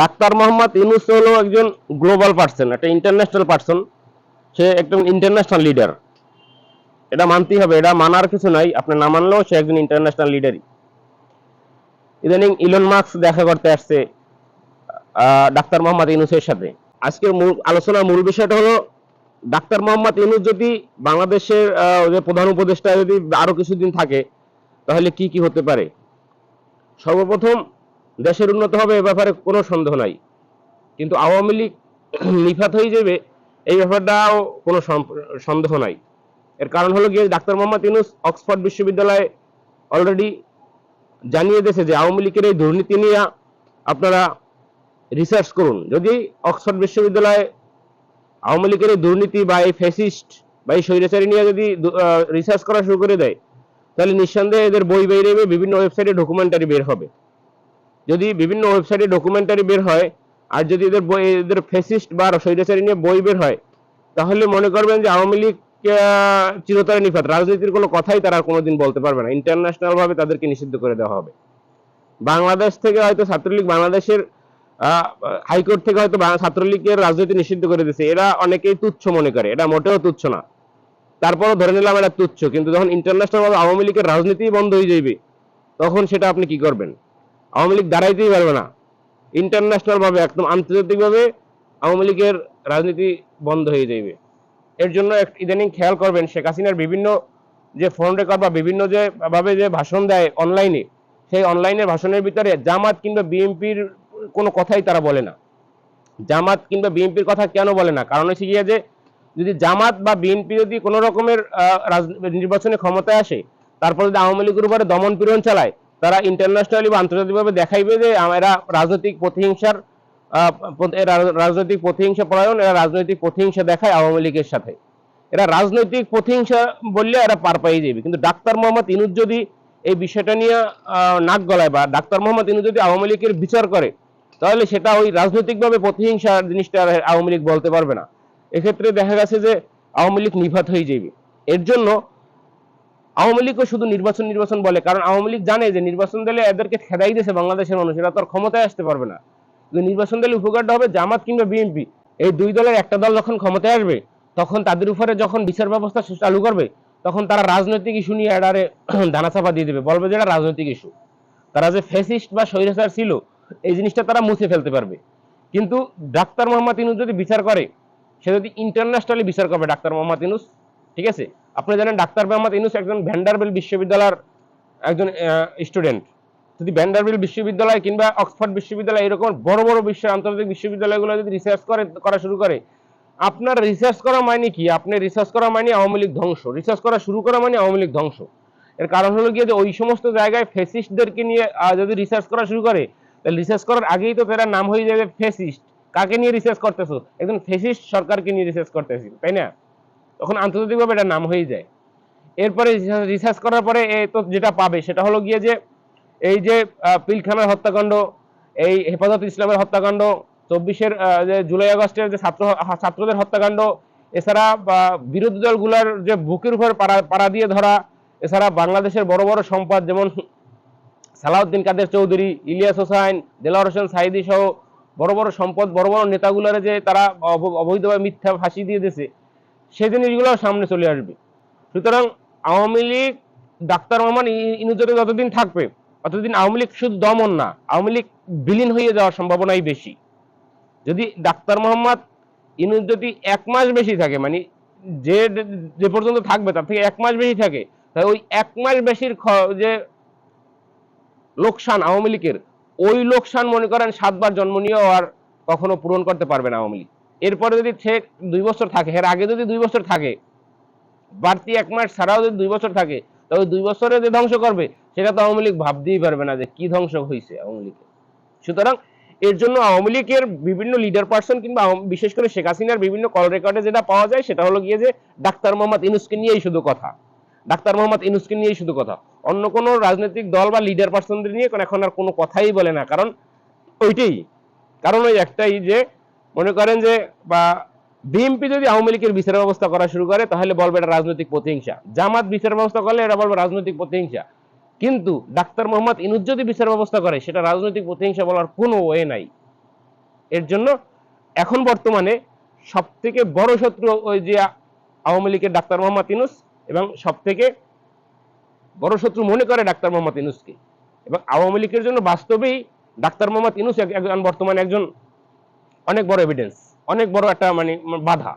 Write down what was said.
Doctor Mohammad Yunus হলো একজন global person, একটা ইন্টারন্যাশনাল পার্সন। সে একজন ইন্টারন্যাশনাল লিডার। এটা মানতেই হবে, এটা মানার কিছু নাই। আপনি না মানলেও সে একজন ইন্টারন্যাশনাল লিডারই। ইদানিং ইলন মার্কস দেখা করতে আসছে ডাক্তার মোহাম্মদ ইউনুসের সাথে। আজকের মূল, আলোচনার মূল বিষয়টা হলো, ডাক্তার মোহাম্মদ ইউনুস যদি বাংলাদেশের যে প্রধান উপদেষ্টা যদি আরও কিছুদিন থাকে, তাহলে কি কি হতে পারে? সর্বপ্রথম দেশের উন্নত হবে এ ব্যাপারে কোনো সন্দেহ নাই। কিন্তু আওয়ামী লীগ নিফাত হয়ে যাবে, এই ব্যাপারটাও কোনো সন্দেহ নাই। এর কারণ হলো গিয়ে ডাক্তার মোহাম্মদ ইউনুস অক্সফোর্ড বিশ্ববিদ্যালয়ে অলরেডি জানিয়ে দিয়েছে যে আওয়ামী লীগের এই দুর্নীতি নিয়ে আপনারা রিসার্চ করুন। যদি অক্সফোর্ড বিশ্ববিদ্যালয়ে আওয়ামী লীগের এই দুর্নীতি বা এই ফেসিস্ট বা এই স্বৈরাচারী নিয়ে যদি রিসার্চ করা শুরু করে দেয়, তাহলে নিঃসন্দেহে এদের বই বের হবে বিভিন্ন ওয়েবসাইটে ডকুমেন্টারি বের হবে। যদি বিভিন্ন ওয়েবসাইটে ডকুমেন্টারি বের হয়, আর যদি এদের বই, এদের ফেসিস্ট বা স্বৈরাচারী নিয়ে বই বের হয়, তাহলে মনে করবেন যে আওয়ামী লীগ চিরতরে নিপাত রাজনীতির কোনো কথাই তারা কোনোদিন বলতে পারবে না। ইন্টারন্যাশনাল ভাবে তাদেরকে নিষিদ্ধ করে দেওয়া হবে। বাংলাদেশ থেকে হয়তো ছাত্রলীগ বাংলাদেশের হাইকোর্ট থেকে হয়তো ছাত্রলীগের রাজনীতি নিষিদ্ধ করে দিয়েছে। এরা অনেকেই তুচ্ছ মনে করে। এটা মোটেও তুচ্ছ না। তারপরও ধরে নিলাম এটা তুচ্ছ। কিন্তু যখন ইন্টারন্যাশনাল ভাবে আওয়ামী লীগের রাজনীতি বন্ধ হয়ে যাবে তখন সেটা আপনি কি করবেন? আওয়ামী লীগ দাঁড়াইতেই পারবে না। ইন্টারন্যাশনাল ভাবে, একদম আন্তর্জাতিক ভাবে আওয়ামী লীগের রাজনীতি বন্ধ হয়ে যাবে এর জন্য ইদানিং খেয়াল করবেন, শেখ হাসিনার বিভিন্ন যে ফোন রেকর্ড বা বিভিন্ন যে ভাবে যে ভাষণ দেয় অনলাইনে সেই অনলাইনের ভাষণের ভিতরে জামাত কিংবা বিএনপির কোনো কথাই তারা বলে না। জামাত কিংবা বিএনপির কথা কেন বলে না? কারণ হচ্ছে গিয়ে যে, যদি জামাত বা বিএনপি যদি কোনো রকমের নির্বাচনে ক্ষমতায় আসে, তারপর যদি আওয়ামী লীগের উপরে দমন পীড়ন চালায় তারা ইন্টারন্যাশনালি বা আন্তর্জাতিকভাবে দেখাইবে যে এরা রাজনৈতিক প্রতিহিংসার রাজনৈতিক প্রতিহিংসা পরায়ণ, এরা রাজনৈতিক প্রতিহিংসা দেখায় আওয়ামী লীগের সাথে। এরা রাজনৈতিক প্রতিহিংসা বললে এরা পার পাইয়ে যাবে। কিন্তু ডাক্তার মোহাম্মদ ইনুজ যদি এই বিষয়টা নিয়ে নাক গলায় বা ডাক্তার মোহাম্মদ ইনুজ যদি আওয়ামী লীগের বিচার করে, তাহলে সেটা ওই রাজনৈতিকভাবে প্রতিহিংসা জিনিসটা আওয়ামী লীগ বলতে পারবে না। এক্ষেত্রে দেখা গেছে যে আওয়ামী লীগ নিভাত হয়ে যাবে। এর জন্য আওয়ামী লীগও শুধু নির্বাচন নির্বাচন বলে, কারণ আওয়ামী লীগ জানে যে নির্বাচন দিলে এদেরকে খেদাই দিয়েছে বাংলাদেশের মানুষ এরা তো আর ক্ষমতায় আসতে পারবে না। নির্বাচন দিলে উপকারটা হবে জামাত কিংবা বিএনপি। এই দুই দলের একটা দল যখন ক্ষমতায় আসবে, তখন তাদের উপরে যখন বিচার ব্যবস্থা চালু করবে, তখন তারা রাজনৈতিক ইস্যু নিয়ে এটারে দানা চাপা দিয়ে দেবে। বলবে যে এটা রাজনৈতিক ইস্যু। তারা যে ফেসিস্ট বা স্বৈরাচার ছিল, এই জিনিসটা তারা মুছে ফেলতে পারবে। কিন্তু ডাক্তার মোহাম্মদ ইনুস যদি বিচার করে, সে যদি ইন্টারন্যাশনালি বিচার করবে ডাক্তার মোহাম্মদ ইনুস ঠিক আছে? আপনি জানেন ডাক্তার মোহাম্মদ ইনুস একজন ভ্যান্ডারবেল বিশ্ববিদ্যালয়ের একজন স্টুডেন্ট যদি ভ্যান্ডারবেল বিশ্ববিদ্যালয় কিংবা অক্সফোর্ড বিশ্ববিদ্যালয় এরকম বড় বড় বিশ্ব আন্তর্জাতিক বিশ্ববিদ্যালয়গুলো যদি রিসার্চ করে, করা শুরু করে, আপনার রিসার্চ করা মানে কি? আপনি রিসার্চ করা মানে আওয়ামী লীগ ধ্বংস। রিসার্চ করা শুরু করা মানে আওয়ামী লীগ ধ্বংস। এর কারণ হলো গিয়ে যে ওই সমস্ত জায়গায় ফেসিস্টদেরকে নিয়ে যদি রিসার্চ করা শুরু করে, তাহলে রিসার্চ করার আগেই তো তারা নাম হয়ে যাবে ফেসিস্ট কাকে নিয়ে রিসার্চ করতেছো? একজন ফেসিস্ট সরকারকে নিয়ে রিসার্চ করতেছি, তাই না? তখন আন্তর্জাতিকভাবে এটা নাম হয়ে যায়। এরপরে রিসার্চ করার পরে এ তো যেটা পাবে সেটা হলো গিয়ে যে, এই যে পিলখানার হত্যাকাণ্ড, এই হেফাজত ইসলামের হত্যাকাণ্ড, চব্বিশের যে জুলাই আগস্টের যে ছাত্র, ছাত্রদের হত্যাকাণ্ড, এছাড়া বিরোধী দলগুলোর যে বুকের উপর পাড়া পাড়া দিয়ে ধরা, এছাড়া বাংলাদেশের বড় বড় সম্পদ যেমন সালাউদ্দিন কাদের চৌধুরী, ইলিয়াস হোসাইন, দেলাওয়ার হোসেন সাইদি সহ বড় বড় সম্পদ, বড় বড় নেতাগুলোর যে তারা অবৈধভাবে মিথ্যা ফাঁসি দিয়ে দিয়েছে সেই জিনিসগুলো সামনে চলে আসবে। সুতরাং আওয়ামী লীগ, ডাক্তার মোহাম্মদ ই- ইনুস যদি যতদিন থাকবে ততদিন আওয়ামী লীগ শুধু দমন না, আওয়ামী লীগ বিলীন হয়ে যাওয়ার সম্ভাবনাই বেশি। যদি ডাক্তার মোহাম্মদ ইনুজ যদি এক মাস বেশি থাকে মানে যে যে পর্যন্ত থাকবে, তার থেকে এক মাস বেশি থাকে, তাহলে ওই এক মাস বেশির যে লোকসান আওয়ামী লীগের, ওই লোকসান মনে করেন সাতবার জন্ম নিয়েও আর কখনো পূরণ করতে পারবে না আওয়ামী লীগ। এরপরে যদি সে দুই বছর থাকে, এর আগে যদি দুই বছর থাকে, বাড়তি এক মাস ছাড়াও যদি দুই বছর থাকে তবে দুই বছরে যে ধ্বংস করবে, সেটা তো আওয়ামী লীগ ভাবতেই পারবে না যে কি ধ্বংস হয়েছে আওয়ামী লীগের। সুতরাং এর জন্য আওয়ামী লীগের বিভিন্ন লিডার পার্সন কিংবা বিশেষ করে শেখ হাসিনার বিভিন্ন কল রেকর্ডে যেটা পাওয়া যায়, সেটা হলো গিয়ে যে ডাক্তার মোহাম্মদ ইনুসকে নিয়েই শুধু কথা। ডাক্তার মোহাম্মদ ইনুসকে নিয়েই শুধু কথা। অন্য কোনো রাজনৈতিক দল বা লিডার পার্সনদের নিয়ে এখন আর কোনো কথাই বলে না। কারণ ওইটাই। কারণ ওই একটাই যে মনে করেন যে, বা বিএনপি যদি আওয়ামী লীগের বিচার ব্যবস্থা করা শুরু করে, তাহলে বলবে এটা রাজনৈতিক প্রতিহিংসা। জামাত বিচার ব্যবস্থা করলে এটা বলবে রাজনৈতিক প্রতিহিংসা। কিন্তু ডাক্তার মোহাম্মদ ইনুজ যদি বিচার ব্যবস্থা করে, সেটা রাজনৈতিক প্রতিহিংসা বলার কোনো ওয়ে নাই। এর জন্য এখন বর্তমানে সব থেকে বড় শত্রু ওই যে আওয়ামী লীগের ডাক্তার মোহাম্মদ ইনুস এবং সব থেকে বড় শত্রু মনে করে ডাক্তার মোহাম্মদ ইনুসকে। এবং আওয়ামী লীগের জন্য বাস্তবেই ডাক্তার মোহাম্মদ ইনুস বর্তমানে একজন অনেক বড় এভিডেন্স অনেক বড় একটা মানে বাধা।